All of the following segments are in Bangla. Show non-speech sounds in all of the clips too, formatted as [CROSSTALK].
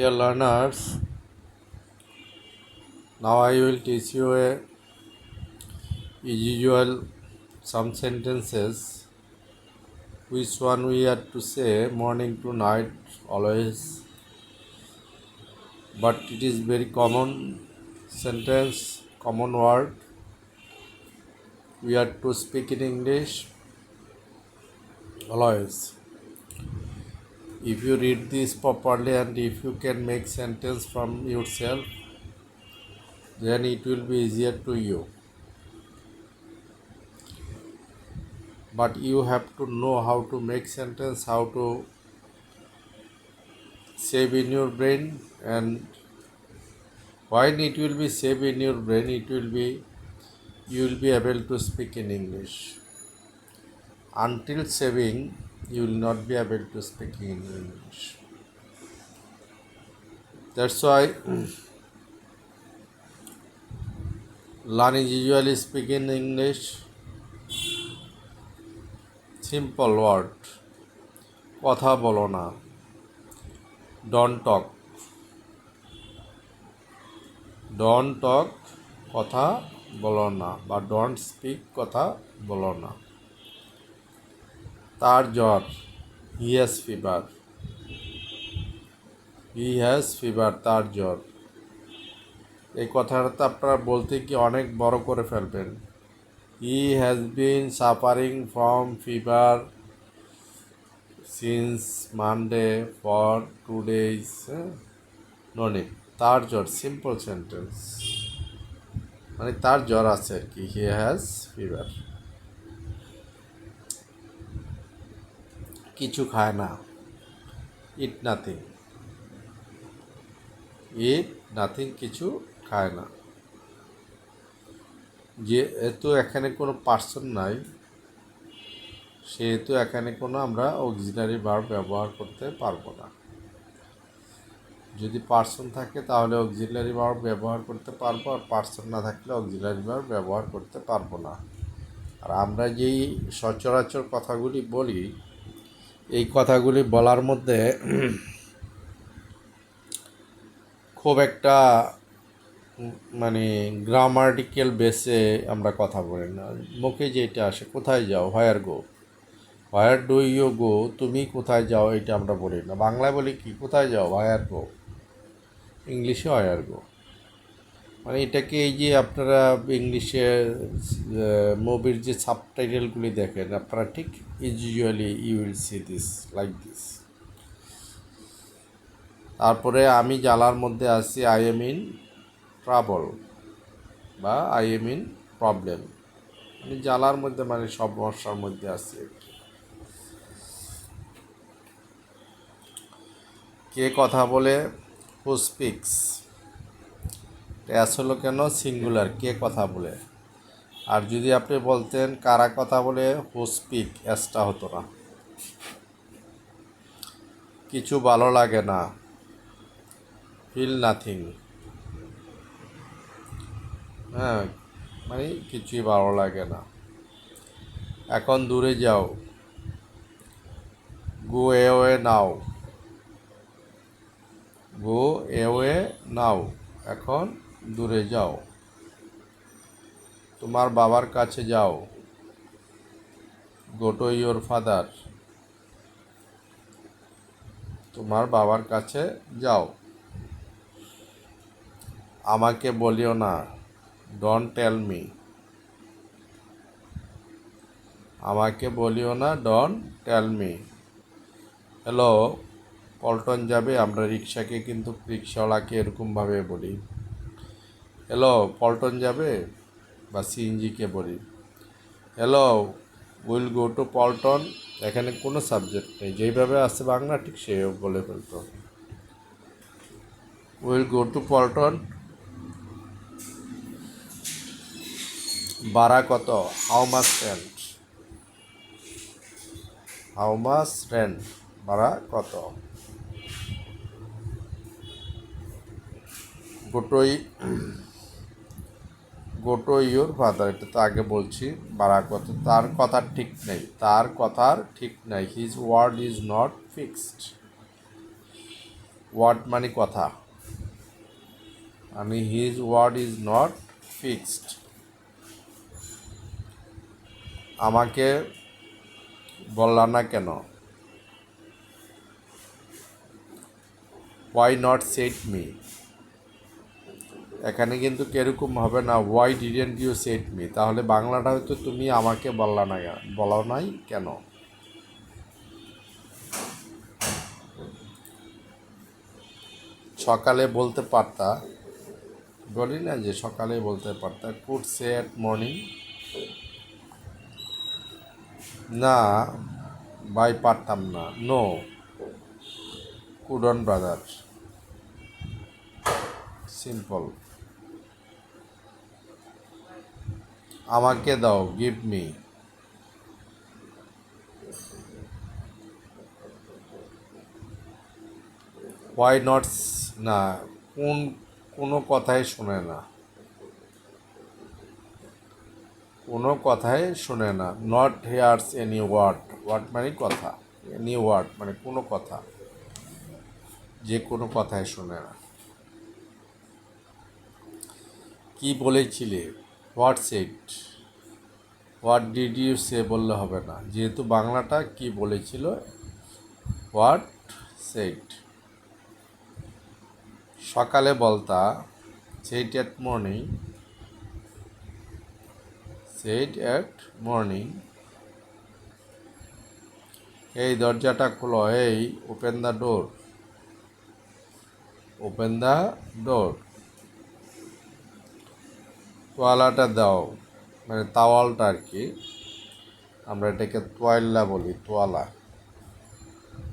Dear learners, now I will teach you a usual some sentences which one we are to say morning to night always but it is very common sentence common word we are to speak in english always if you read this properly and if you can make sentence from yourself then it will be easier to you. But you have to know how to make sentence how to save in your brain and when it will be saved in your brain it will be you will be able to speak in english. Until saving you will not be able to speak in english that's why learn is usually speak in english simple word কথা বলো না ডন টক ডন টক কথা বলো না বা ডন্ট স্পিক কথা বলো না তার জ্বর। He has fever he has fever তার জ্বর। এই কথাটা আপনারা বলতে কি অনেক বড় করে ফেলবেন। He has been suffering from fever since Monday for two days ননি তার জ্বর সিম্পল সেন্টেন্স মানে তার জ্বর আছে আর কি হি হ্যাজ ফিভার কিছু খায় না। ইট নাথিং ইট নাথিং কিছু খায় না। যে যেহেতু এখানে কোনো পার্সন নাই সেহেতু এখানে কোনো আমরা অক্সিলারি বার ব্যবহার করতে পারব না। যদি পার্সন থাকে তাহলে অক্সিলারি বার ব্যবহার করতে পারব, আর পার্সন না থাকলে অক্সিলারি বার ব্যবহার করতে পারব না। আর আমরা যেই সচরাচর কথাগুলি বলি এই কথাগুলি বলার মধ্যে খুব একটা মানে গ্রামাটিক্যাল বেসে আমরা কথা বলি না। মুখে যেটা আসে, কোথায় যাও? Where go where do you go তুমি কোথায় যাও? এটা আমরা বলি না। বাংলায় বলি কি? কোথায় যাও? হোয়ার গো ইংলিশে হোয়ার গো মানে এটাকে এই যে আপনারা ইংলিশে মুভির যে সাবটাইটেলগুলি দেখেন, আপনারা ঠিক usually you will see this like this তারপরে আমি জ্বালার মধ্যে আছি আই এম ইন ট্রাবল বা আই এম ইন প্রবলেম মানে জ্বালার মধ্যে মানে সমস্যার মধ্যে আছি কে। কথা বলে? হু স্পিক্স আসলো কেন সিঙ্গুলার কে কথা বলে? আর যদি আপনি বলতেন কারা কথা বলে হু স্পিক অ্যাসটা হতো না। কিছু ভালো লাগে না। ফিল নাথিং হ্যাঁ মানে কিছুই ভালো লাগে না। এখন দূরে যাও। গো এওয়ে নাও গো এওয়ে নাও এখন দূরে যাও। তোমার বাবার কাছে যাও। গো টু ইয়োর ফাদার তোমার বাবার কাছে যাও। আমাকে বলিও না। ডন টেল মি আমাকে বলিও না don't tell me hello Paltan যাবে, আমরা রিক্সাকে কিন্তু রিক্সাওয়ালাকে এরকমভাবে বলি। হ্যালো, পল্টন যাবে? বা সিএনজিকে বলি। Hello, will go to Paltan? এখানে কোনো সাবজেক্ট নেই। যেইভাবে আসছে বাংলা, ঠিক সে বলে ফেলতো। Will go to Paltan? ভাড়া কত? How much rent? How much rent? ভাড়া কত? গোটোই গোটো ইয়োর ফাদার, এটা তো আগে বলছি ভাড়া কত তার কথা ঠিক নেই, তার কথার ঠিক নেই his word is not fixed word মানে কথা। মানে his word is not fixed আমাকে বললা না কেন? ওয়াই নট সেট মি এখানে কিন্তু কীরকম হবে না why didn't you said me তাহলে বাংলাটা হয়তো তুমি আমাকে বললা না কেন? বলা নাই কেন? সকালে বলতে পারতা, বলি না যে সকালে বলতে পারতা কুড সে অ্যাট মর্নিং না বাই পারতাম না নো কুডন ব্রাদার সিম্পল আমাকে দাও গিভ মি ওয়াই নটস না, কোন, কোনো কথাই শোনে না। কোনো কথাই শোনে না। Not hears any word word মানে কথা। এনি ওয়ার্ড মানে কোনো কথা। যে কোনো কথাই শোনে না। কি বলেছিলে? What said what did you say বললে হবে না? যেহেতু বাংলাটা কি বলেছিল? হোয়াট সেট সকালে বলতা said at morning said at morning এই দরজাটা খোলো, এই open the door open the door তোয়ালাটা দাও। মানে তাওয়ালটা আর কি। আমরা এটাকে তোয়াল্লা বলি, তোয়ালা।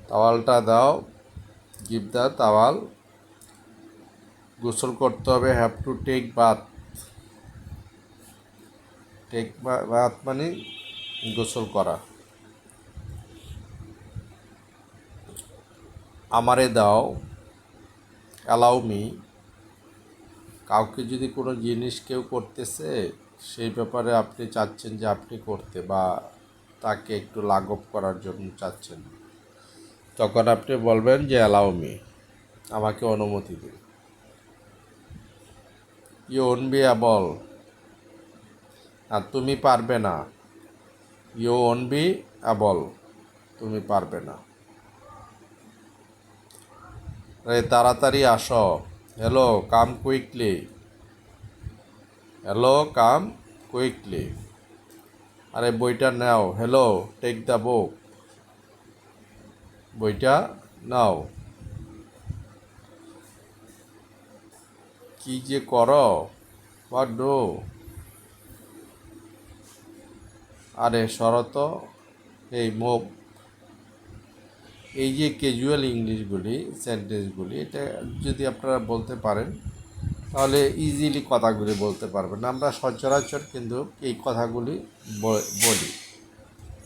তাওয়ালটা দাও গিভ দ্য তাওয়াল। গোসল করতে হবে have to take bath take bath মানে গোসল করা। আমারে দাও অ্যালাউ মি কাউকে যদি কোনো জিনিস কেউ করতেছে, সেই ব্যাপারে আপনি চাচ্ছেন যে আপনি করতে বা তাকে একটু লাঘব করার জন্য চাচ্ছেন। তখন আপনি বলবেন যে অ্যালাউ মি আমাকে অনুমতি দিন। ইউ ওন বি অ্যাবল আর তুমি পারবে না। ইউ ওন বি অ্যাবল তুমি পারবে না। তাড়াতাড়ি আসো। Hello come quickly hello come quickly আরে, বইটা নাও। হ্যালো টেক দ্য বুক বইটা নাও। কি যে করো? হোয়াট ডু আরে শরত এই, মুখ এই যে ক্যাজুয়াল ইংলিশগুলি সেন্টেন্সগুলি এটা যদি আপনারা বলতে পারেন, তাহলে ইজিলি কথাগুলি বলতে পারবেন। আমরা সচরাচর কিন্তু এই কথাগুলি বলি।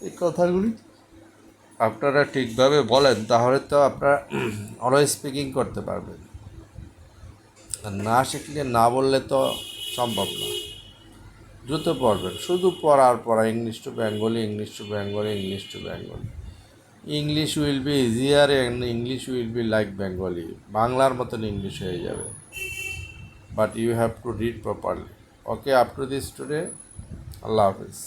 এই কথাগুলি আপনারা ঠিকভাবে বলেন, তাহলে তো আপনারা [CLEARS THROAT] অলওয়েজ স্পিকিং করতে পারবেন। আর না শিখলে না বললে তো সম্ভব না। দ্রুত পড়বেন। শুধু পড়ার পড়া English to Bengali English to Bengali English to Bengali English will be easier and English will be like Bengali বাংলার মতন ইংলিশ হয়ে যাবে। But you have to read properly okay up to this today Allah Hafiz.